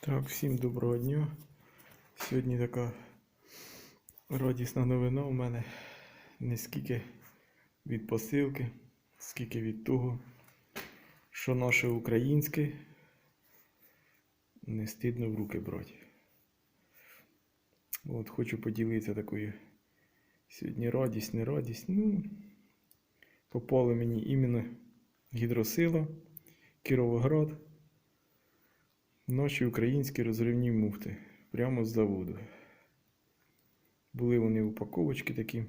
Так, всім доброго дня. Сьогодні така радісна новина у мене. Не скільки від посилки, скільки від того, що наше українське не стидно в руки брати. От хочу поділитися такою сьогодні радість, не радість. Ну, попали мені іменно гідросила, Кіровоград. Наші українські розривні муфти прямо з заводу. Були вони упаковочки такі.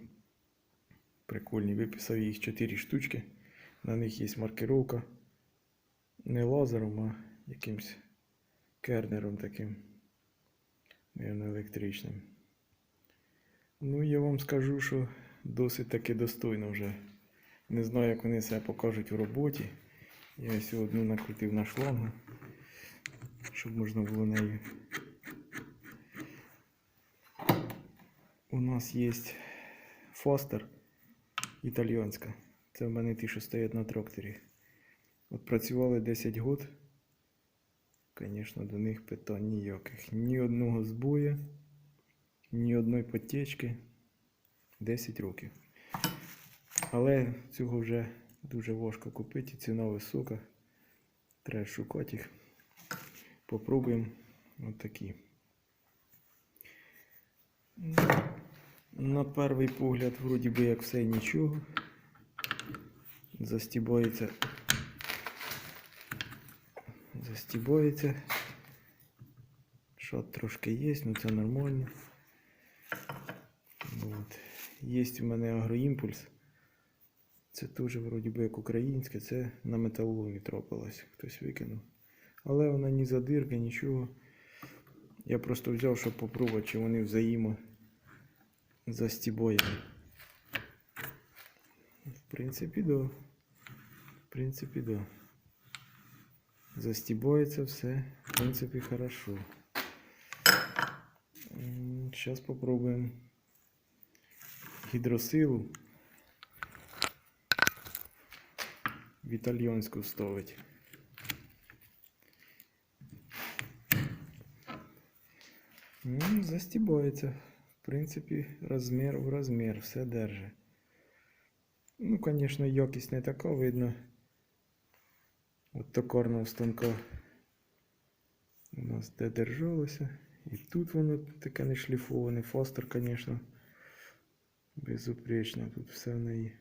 Прикольні. Виписав їх 4 штучки. На них є маркировка. Не лазером, а якимсь кернером таким. Наверно, електричним. Ну, я вам скажу, що досить таки достойно вже. Не знаю, як вони себе покажуть в роботі. Я ось одну накрутив на шлангу щоб можна було нею. У нас є Фостер італійська. Це в мене ті, що стоять на тракторі. От працювали 10 год. Звісно, до них питань ніяких. Ні одного збоя, ні одної потечки. 10 років. Але цього вже дуже важко купити, ціна висока. Треба шукати їх. Попробуємо отакі. На перший погляд, вроді би як все нічого. Застібається. Застібається. Шот трошки є, ну це нормально. От. Є у мене агроімпульс. Це теж вроді би як українське, це на металоломі трапилось, хтось викинув. Але вона ні задирка, нічого. Я просто взяв, щоб попробувати, чи вони взаємо застібаємо. В принципі, да. В принципі, да. Застібається все. В принципі, хорошо. Зараз попробуємо гідросилу в італьянську вставити. Ну, застібається. В принципі, розмір в розмір, все держить. Ну, звісно, якість не така видно. От токарного станка у нас де держалося. І тут воно таке не шліфоване. Фостер, звісно, безупречно. Тут все в неї.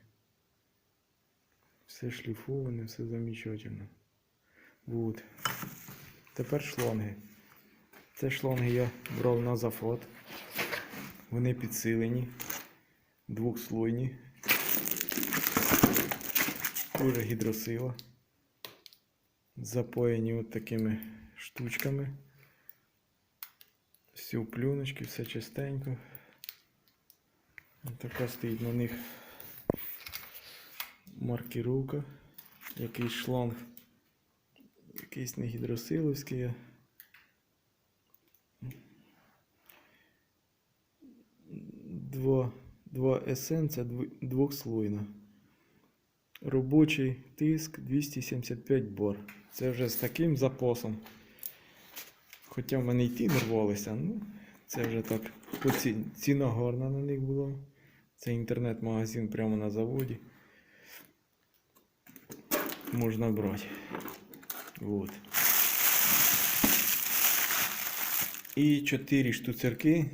Все шліфоване, все замечательно. Вот. Тепер шланги. Це шланги я брав на зафот. Вони підсилені, двохслойні. Дуже гідросила. Запоєні от такими штучками. Всі в плюночки, все чистенько. Така стоїть на них маркіровка. Якийсь шланг. Якийсь не гідросиловський. а Два, два есенця двохслойна. Робочий тиск 275 бар. Це вже з таким запасом. Хоча в мене й ті рвалися, ну, це вже так. По ці... Ціна гарна на них була. Це інтернет-магазин прямо на заводі. Можна брати. Вот. І 4 штуцерки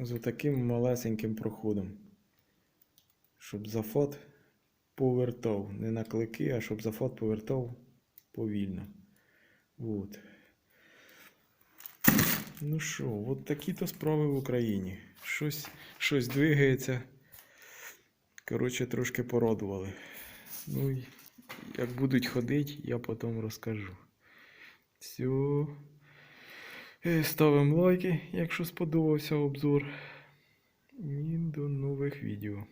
з таким малесеньким проходом. Щоб зафот повертав. Не на клики, а щоб зафот повертав повільно. От. Ну що, от такі то справи в Україні. Щось, щось двигається. Коротше, трошки порадували. Ну, як будуть ходити, я потім розкажу. Все. Е, Ставимо лайки, якщо сподобався обзор. І до нових відео.